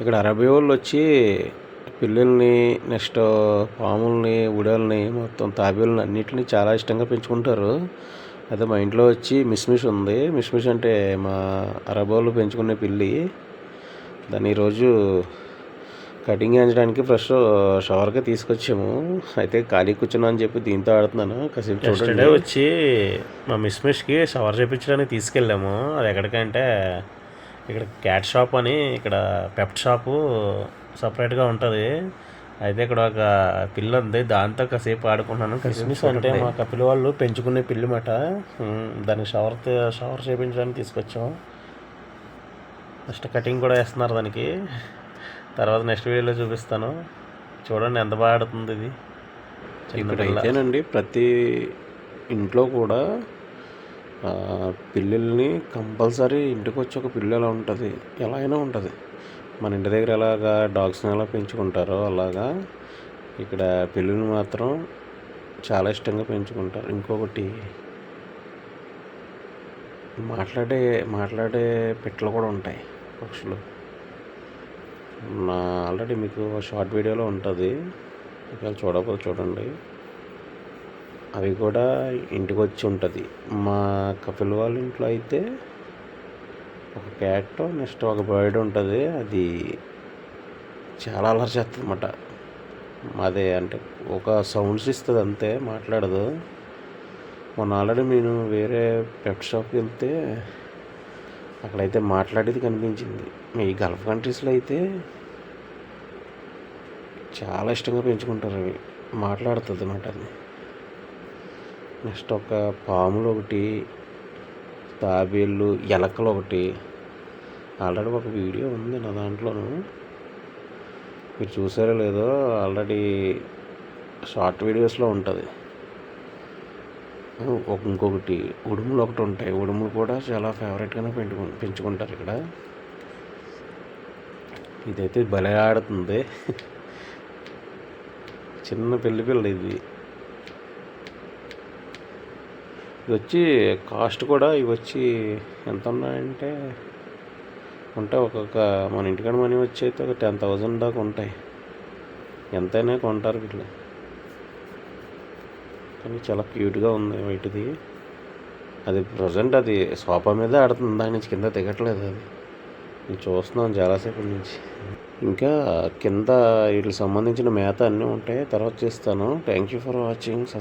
ఇక్కడ అరబీ వాళ్ళు వచ్చి పిల్లల్ని నెక్స్ట్ పాముల్ని ఉడల్ని మొత్తం తాబేళ్ళని అన్నిటిని చాలా ఇష్టంగా పెంచుకుంటారు. అయితే మా ఇంట్లో వచ్చి మిస్మిష్ ఉంది. మిస్మిష్ అంటే మా అరబోళ్ళు వాళ్ళు పెంచుకునే పిల్లి. దాన్ని ఈరోజు కటింగ్ చేయించడానికి ఫ్రెష్ షవర్గా తీసుకొచ్చాము. అయితే ఖాళీ కూర్చున్నా అని చెప్పి దీంతో ఆడుతున్నాను. కాసేపు చూడండి. వచ్చి మా మిస్మిష్కి షవర్ చేయించడానికి తీసుకెళ్ళాము. అది ఎక్కడికంటే ఇక్కడ క్యాట్ షాప్ అని ఇక్కడ పెప్ట్ షాపు సపరేట్గా ఉంటుంది. అయితే ఇక్కడ ఒక పిల్ల ఉంది. దాంతో కాసేపు ఆడుకున్నాను క్రిస్మస్ అంటే మా కపిల వాళ్ళు పెంచుకునే పిల్లి మాట ఉమ్, దాన్ని షవర్ షవర్ చేయించడానికి తీసుకొచ్చాం. నెక్స్ట్ కటింగ్ కూడా వేస్తున్నారు దానికి. తర్వాత నెక్స్ట్ వీడియోలో చూపిస్తాను. చూడండి ఎంత బాగా ఆడుతుంది ఇది. అయితేనండి ప్రతి ఇంట్లో కూడా పిల్లుల్ని కంపల్సరీ ఇంటికి వచ్చి ఒక పిల్లు ఎలా ఉంటుంది? ఎలా అయినా ఉంటుంది. మన ఇంటి దగ్గర ఎలాగా డాగ్స్ని ఎలా పెంచుకుంటారో అలాగా ఇక్కడ పిల్లుని మాత్రం చాలా ఇష్టంగా పెంచుకుంటారు. ఇంకొకటి మాట్లాడే మాట్లాడే పెట్టలు కూడా ఉంటాయి పక్షులు. నా ఆల్రెడీ మీకు షార్ట్ వీడియోలో ఉంటుంది. ఒకవేళ చూడకపోతే చూడండి. అవి కూడా ఇంటికి వచ్చి ఉంటుంది. మా కపిల్ వాళ్ళ ఇంట్లో అయితే ఒక క్యాట్ నెక్స్ట్ ఒక బర్డ్ ఉంటుంది. అది చాలా అలర్ చేస్తుంది అన్నమాట అదే అంటే ఒక సౌండ్స్ ఇస్తుంది అంతే మాట్లాడదు. మొన్న ఆల్రెడీ నేను వేరే పెట్ షాప్కి వెళ్తే అక్కడైతే మాట్లాడేది కనిపించింది. ఈ గల్ఫ్ కంట్రీస్లో అయితే చాలా ఇష్టంగా పెంచుకుంటారు అవి మాట్లాడుతుంది అన్నమాట అది. నెక్స్ట్ ఒక పాములు ఒకటి తాబేళ్ళు ఎలకలు ఒకటి. ఆల్రెడీ ఒక వీడియో ఉంది నా దాంట్లోను. మీరు చూసారో లేదో ఆల్రెడీ షార్ట్ వీడియోస్లో ఉంటుంది. ఒక ఇంకొకటి ఉడుములు ఒకటి ఉంటాయి. ఉడుములు కూడా చాలా ఫేవరెట్గానే పెంచుకు పెంచుకుంటారు ఇక్కడ. ఇదైతే భలే ఆడుతుంది. చిన్న పెళ్ళి పిల్ల ఇది ఇది వచ్చి కాస్ట్ కూడా ఇవి వచ్చి ఎంత ఉన్నాయంటే ఉంటాయి ఒక్కొక్క మన ఇంటికాడ మనీ వచ్చి అయితే ఒక టెన్ థౌజండ్ దాకా ఉంటాయి. ఎంతైనా కొంటారు వీళ్ళు. కానీ చాలా క్యూట్గా ఉంది వీటిది. అది ప్రజెంట్ అది సోఫా మీదే ఆడుతుంది. దాని నుంచి కింద దిగట్లేదు అది. నేను చూస్తున్నాను చాలాసేపటి నుంచి. ఇంకా కింద వీటికి సంబంధించిన మేత అన్నీ ఉంటాయి. తర్వాత చేస్తాను. Thank you for watching subscribe